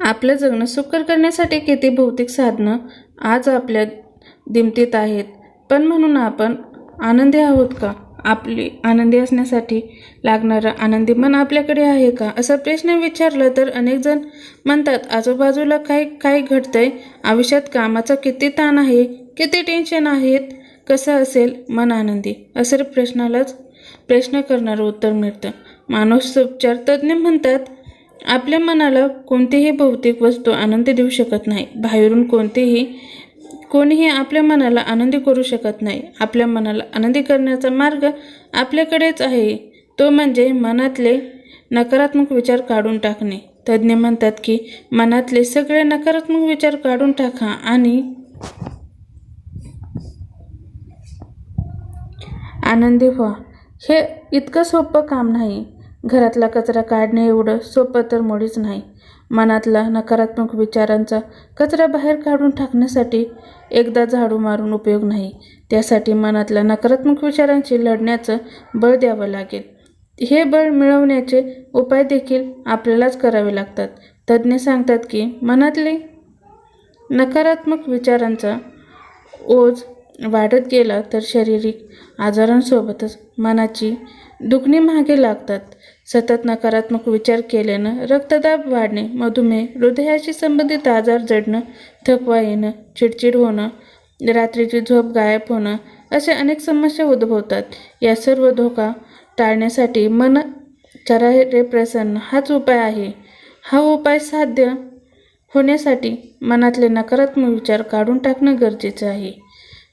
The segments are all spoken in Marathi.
आपलं जगणं सुकर करण्यासाठी किती भौतिक साधनं आज आपल्या दिमतीत आहेत. पण म्हणून आपण आनंदी आहोत का? आपली आनंदी असण्यासाठी लागणारं आनंदी मन आपल्याकडे आहे का? असा प्रश्न विचारला तर अनेक जण म्हणतात आजूबाजूला काय काय घडतंय? आयुष्यात कामाचा किती ताण आहे? किती टेन्शन आहेत? कसं असेल मन आनंदी? असं प्रश्नालाच प्रश्न करणारं उत्तर मिळतं. मानसोपचार तज्ज्ञ म्हणतात आपल्या मनाला कोणतीही भौतिक वस्तू आनंद देऊ शकत नाही. बाहेरून कोणतेही कोणीही आपल्या मनाला आनंदी करू शकत नाही. आपल्या मनाला आनंदी करण्याचा मार्ग आपल्याकडेच आहे. तो म्हणजे मनातले नकारात्मक विचार काढून टाकणे. तज्ज्ञ म्हणतात की मनातले सगळे नकारात्मक विचार काढून टाका आणि आनंदी व्हा. हे इतकं सोपं काम नाही. घरातला कचरा काढणे एवढं सोपं तर मुळीच नाही. मनातला नकारात्मक विचारांचा कचरा बाहेर काढून टाकण्यासाठी एकदा झाडू मारून उपयोग नाही. त्यासाठी मनातल्या नकारात्मक विचारांशी लढण्याचं बळ द्यावं लागेल. हे बळ मिळवण्याचे उपाय देखील आपल्यालाच करावे लागतात. तज्ज्ञ सांगतात की मनातले नकारात्मक विचारांचा ओझ वाढत गेला तर शारीरिक आजारांसोबतच मनाची दुखणी मागे लागतात. सतत नकारात्मक विचार केल्यानं रक्तदाब वाढणे मधुमेह हृदयाशी संबंधित आजार जडणं थकवा येणं चिडचिड होणं रात्रीची झोप गायब होणं अशा अनेक समस्या उद्भवतात. या सर्व धोका टाळण्यासाठी मन चरा रे प्रसन्न हाच उपाय आहे. हा उपाय साध्य होण्यासाठी मनातले नकारात्मक विचार काढून टाकणं गरजेचं आहे.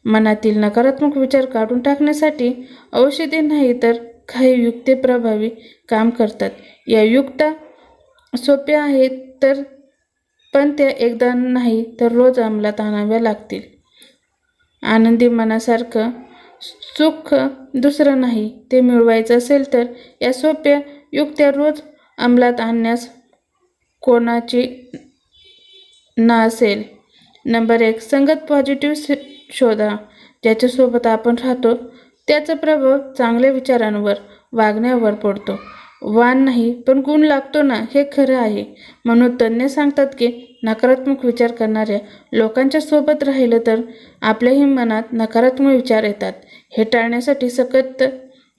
मनातील नकारात्मक विचार काढून टाकण्यासाठी औषधे नाही तर काही युक्ते प्रभावी काम करतात. या युक्ता सोप्या आहेत तर पण त्या एकदा नाही तर रोज अंमलात आणाव्या लागतील. आनंदी मनासारखं सुख दुसरं नाही ते मिळवायचं असेल तर या सोप्या युक्त्या रोज अंमलात आणण्यास कोणाची ना असेल. नंबर एक संगत पॉझिटिव्ह शोधा. ज्याच्यासोबत आपण राहतो त्याचा प्रभाव चांगल्या विचारांवर वागण्यावर पडतो. वान नाही पण गुण लागतो ना हे खरं आहे. म्हणून तज्ज्ञ सांगतात की नकारात्मक विचार करणाऱ्या लोकांच्या सोबत राहिलं तर आपल्याही मनात नकारात्मक विचार येतात. हे टाळण्यासाठी सकत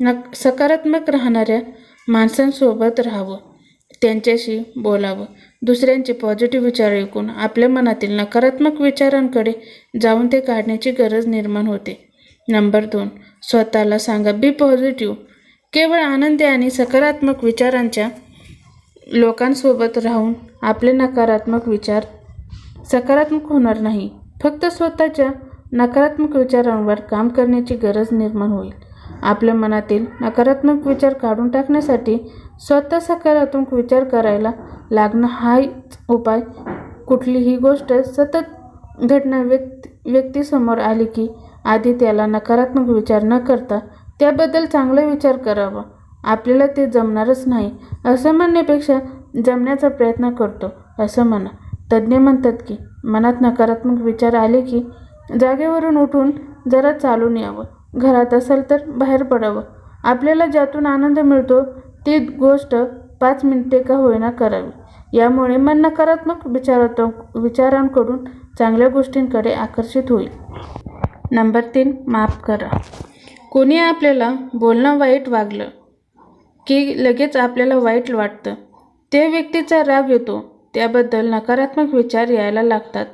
नक सकारात्मक राहणाऱ्या माणसांसोबत राहावं. त्यांच्याशी बोलावं. दुसऱ्यांचे पॉझिटिव्ह विचार ऐकून आपल्या मनातील नकारात्मक विचारांकडे जाऊन ते काढण्याची गरज निर्माण होते. नंबर दोन. स्वतःला सांगा बी पॉझिटिव्ह केवळ आनंदी आणि सकारात्मक विचारांच्या लोकांसोबत राहून आपले नकारात्मक विचार सकारात्मक होणार नाही. फक्त स्वतःच्या नकारात्मक विचारांवर काम करण्याची गरज निर्माण होईल. आपल्या मनातील नकारात्मक विचार काढून टाकण्यासाठी स्वतः सकारात्मक विचार करायला लागणं हाच उपाय. कुठलीही गोष्ट सतत घटना व्यक्ती व्यक्तीसमोर आली की आधी त्याला नकारात्मक विचार न करता त्याबद्दल चांगला विचार करावा. आपल्याला ते जमणारच नाही असं म्हणण्यापेक्षा जमण्याचा प्रयत्न करतो असं म्हणा. तज्ज्ञ म्हणतात की मनात नकारात्मक विचार आले की जागेवरून उठून जरा चालून यावं. घरात असेल तर बाहेर पडावं. आपल्याला ज्यातून आनंद मिळतो ती गोष्ट पाच मिनिटे का होईना करावी. यामुळे मन नकारात्मक विचारात विचारांकडून चांगल्या गोष्टींकडे आकर्षित होईल. नंबर तीन माफ करा. कोणी आपल्याला बोलणं वाईट वागलं की लगेच आपल्याला वाईट वाटतं त्या व्यक्तीचा राग येतो त्याबद्दल नकारात्मक विचार यायला लागतात.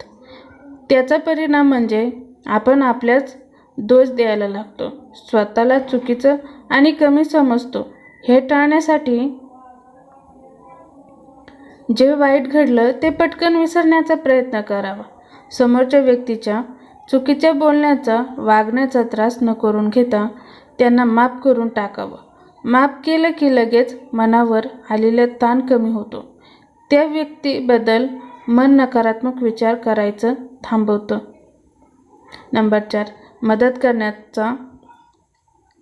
त्याचा परिणाम म्हणजे आपण आपल्याच दोष द्यायला लागतो स्वतःला चुकीचं आणि कमी समजतो हे टाळण्यासाठी जे वाईट घडलं ते पटकन विसरण्याचा प्रयत्न करावा. समोरच्या व्यक्तीच्या चुकीच्या बोलण्याचा वागण्याचा त्रास न करून घेता त्यांना माफ करून टाकावं. माफ केलं की लगेच मनावर आलेला ताण कमी होतो. त्या व्यक्तीबद्दल मन नकारात्मक विचार करायचं थांबवतं. नंबर चार मदत करण्याचा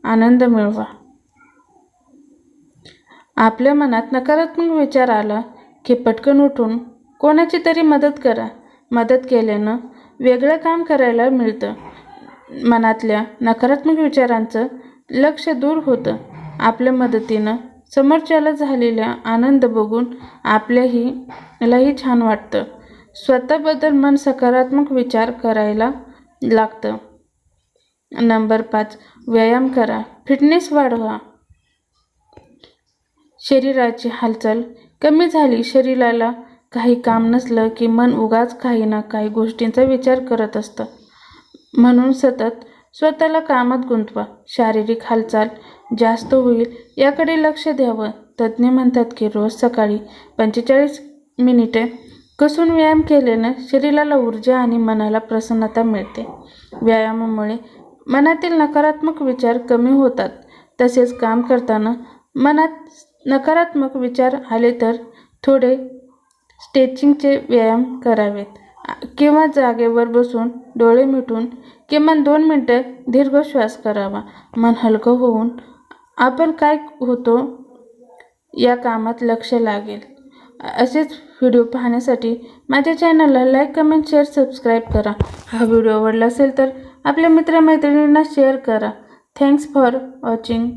आनंद मिळवा. आपल्या मनात नकारात्मक विचार आला की पटकन उठून कोणाची तरी मदत करा. मदत केल्यानं वेगळं काम करायला मिळतं. मनातल्या नकारात्मक विचारांचं लक्ष दूर होतं. आपल्या मदतीनं समोरच्याला झालेला आनंद बघून आपल्याही लाही छान वाटतं. स्वतःबद्दल मन सकारात्मक विचार करायला लागतं. नंबर पाच व्यायाम करा. फिटनेस वाढवा. शरीराची हालचाल कमी झाली शरीराला काही काम नसलं की मन उगाच काही ना काही गोष्टींचा विचार करत असतं. म्हणून सतत स्वतःला कामात गुंतवा. शारीरिक हालचाल जास्त होईल याकडे लक्ष द्यावं. तज्ज्ञ म्हणतात की रोज सकाळी पंचेचाळीस मिनिटे कसून व्यायाम केल्यानं शरीराला ऊर्जा आणि मनाला प्रसन्नता मिळते. व्यायामामुळे मनातील नकारात्मक विचार कमी होतात. तसेच काम करताना मनात नकारात्मक विचार आले तर थोडे स्ट्रेचिंगचे व्यायाम करावेत. किंवा जागेवर बसून डोळे मिटून किमान दोन मिनटं दीर्घ श्वास करावा. मन हलकं होऊन आपण काय होतो या कामात लक्ष लागेल. असेच व्हिडिओ पाहण्यासाठी माझ्या चॅनलला लाईक कमेंट शेअर सबस्क्राईब करा. हा व्हिडिओ आवडला असेल तर आपल्या मित्रमैत्रिणींना शेअर करा. Thanks for watching.